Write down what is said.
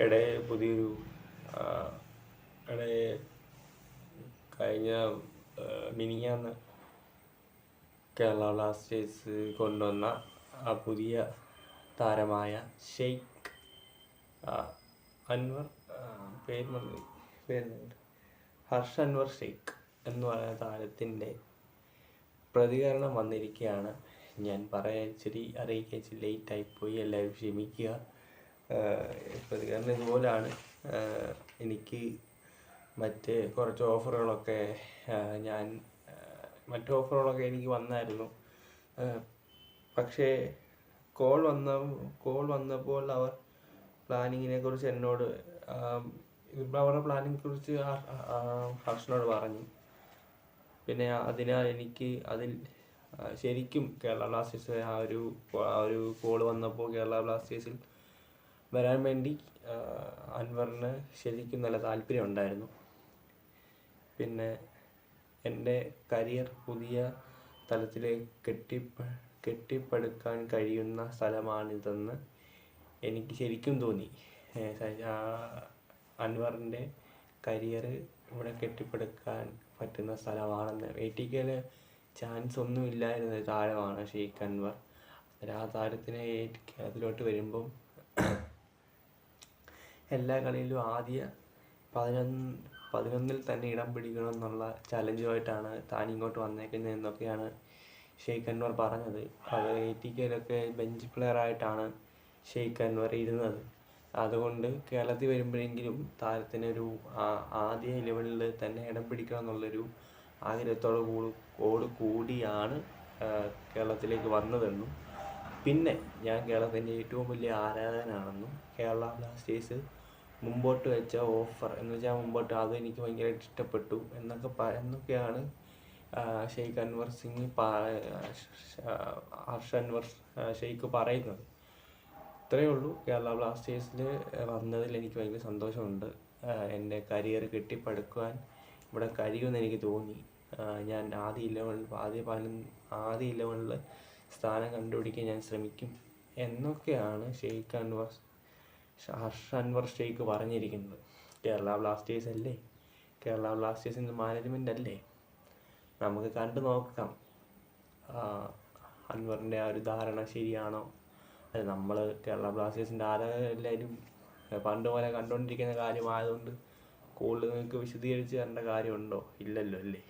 ഇടെ പുതിയൊരു ഇടയെ ഇടെ കഴിഞ്ഞ മിനിഞ്ഞാന്ന് കേരള ബ്ലാസ്റ്റേഴ്സ് കൊണ്ടുവന്ന ആ പുതിയ താരമായ ഷെയ്ഖ് അൻവർ പേര് പേര് ഹർഷ് അൻവർ ഷെയ്ഖ് എന്ന് പറയുന്ന താരത്തിന്റെ പ്രതികരണം വന്നിരിക്കുകയാണ്. ഞാൻ പറയാൻ ഇച്ചിരി അറിയിക്കാൻ ഇച്ചിരി ലേറ്റ് ആയിപ്പോയി. എല്ലാവരും ക്ഷമിക്കുക. പ്രതികരണം ഇതുപോലാണ്. എനിക്ക് മറ്റ് കുറച്ച് ഓഫറുകളൊക്കെ ഞാൻ മറ്റു ഓഫറുകളൊക്കെ എനിക്ക് വന്നായിരുന്നു. പക്ഷേ കോൾ വന്ന കോൾ വന്നപ്പോൾ അവർ പ്ലാനിങ്ങിനെ കുറിച്ച് എന്നോട് അവരുടെ പ്ലാനിങ്ങിനെ കുറിച്ച് ഹർഷനോട് പറഞ്ഞു. പിന്നെ അതിനാൽ എനിക്ക് അതിൽ ശരിക്കും കേരള ബ്ലാസ്റ്റേഴ്സ് ആ ഒരു ആ ഒരു കോൾ വന്നപ്പോൾ കേരള ബ്ലാസ്റ്റേഴ്സിൽ വരാൻ വേണ്ടി അൻവറിന് ശരിക്കും നല്ല താല്പര്യം ഉണ്ടായിരുന്നു. പിന്നെ എന്റെ കരിയർ പുതിയ തലത്തിലേക്ക് കെട്ടി കെട്ടിപ്പടുക്കാൻ കഴിയുന്ന സ്ഥലമാണിതെന്ന് എനിക്ക് ശരിക്കും തോന്നി. അൻവറിന്റെ കരിയർ ഇവിടെ കെട്ടിപ്പടുക്കാൻ പറ്റുന്ന സ്ഥലമാണെന്ന്. എ ടി കെയിൽ ചാൻസ് ഒന്നും ഇല്ലായിരുന്ന താരമാണ് ഷെയ്ഖ് അൻവർ. ആ താരത്തിനെ അതിലോട്ട് വരുമ്പം എല്ലാ കളിയിലും ആദ്യ പതിനൊന്ന് പതിനൊന്നിൽ തന്നെ ഇടം പിടിക്കണം എന്നുള്ള ചലഞ്ചുമായിട്ടാണ് താൻ ഇങ്ങോട്ട് വന്നേക്കുന്നത് എന്നൊക്കെയാണ് ഷെയ്ഖ് അൻവർ പറഞ്ഞത്. അത് എ ടി കെയിലൊക്കെ ബെഞ്ച് പ്ലെയർ ആയിട്ടാണ് ഷെയ്ഖ് അൻവർ ഇരുന്നത്. അതുകൊണ്ട് കേരളത്തിൽ വരുമ്പോഴെങ്കിലും താരത്തിനൊരു ആ- ആദ്യ ഇലവനിൽ തന്നെ ഇടം പിടിക്കണം എന്നുള്ളൊരു ആഗ്രഹത്തോടു കൂടി ഓട് കൂടിയാണ് കേരളത്തിലേക്ക് വന്നതെന്നും പിന്നെ ഞാൻ കേരളത്തിന്റെ ഏറ്റവും വലിയ ആരാധകനാണെന്നും കേരള ബ്ലാസ്റ്റേഴ്സ് മുമ്പോട്ട് വെച്ച ഓഫർ എന്ന് വെച്ചാൽ മുമ്പോട്ട് അത് എനിക്ക് ഭയങ്കരമായിട്ട് ഇഷ്ടപ്പെട്ടു എന്നൊക്കെ എന്നൊക്കെയാണ് ഷെയ്ഖ് അൻവർ സിംഗ് ഹർഷ് അൻവർ ഷെയ്ഖ് പറയുന്നത്. ഇത്രയേ ഉള്ളൂ. കേരള ബ്ലാസ്റ്റേഴ്സിൽ വന്നതിൽ എനിക്ക് ഭയങ്കര സന്തോഷമുണ്ട്. എന്റെ കരിയർ കെട്ടിപ്പടുക്കുവാൻ ഇവിടെ കഴിയുമെന്ന് എനിക്ക് തോന്നി. ഞാൻ ആദ്യ ഇലവനിൽ ആദ്യ പതിനൊന്ന് ആദ്യ ഇലവനിൽ സ്ഥാനം കണ്ടുപിടിക്കാൻ ഞാൻ ശ്രമിക്കും എന്നൊക്കെയാണ് ഷെയ്ഖ് അൻവർ ഹർഷ അൻവർ ഷെയ്ഖ് പറഞ്ഞിരിക്കുന്നത്. കേരള ബ്ലാസ്റ്റേഴ്സ് അല്ലേ? കേരള ബ്ലാസ്റ്റേഴ്സിന്റെ മാനേജ്മെന്റ് അല്ലേ? നമുക്ക് കണ്ടു നോക്കാം. അൻവറിന്റെ ആ ഒരു ധാരണ ശരിയാണോ? അത് നമ്മൾ കേരള ബ്ലാസ്റ്റേഴ്സിന്റെ ആരാധകരെല്ലാവരും പണ്ട് പോലെ കണ്ടുകൊണ്ടിരിക്കുന്ന കാര്യമായതുകൊണ്ട് കൂടുതൽ നിങ്ങൾക്ക് വിശദീകരിച്ച് തരേണ്ട കാര്യമുണ്ടോ? ഇല്ലല്ലോ അല്ലേ?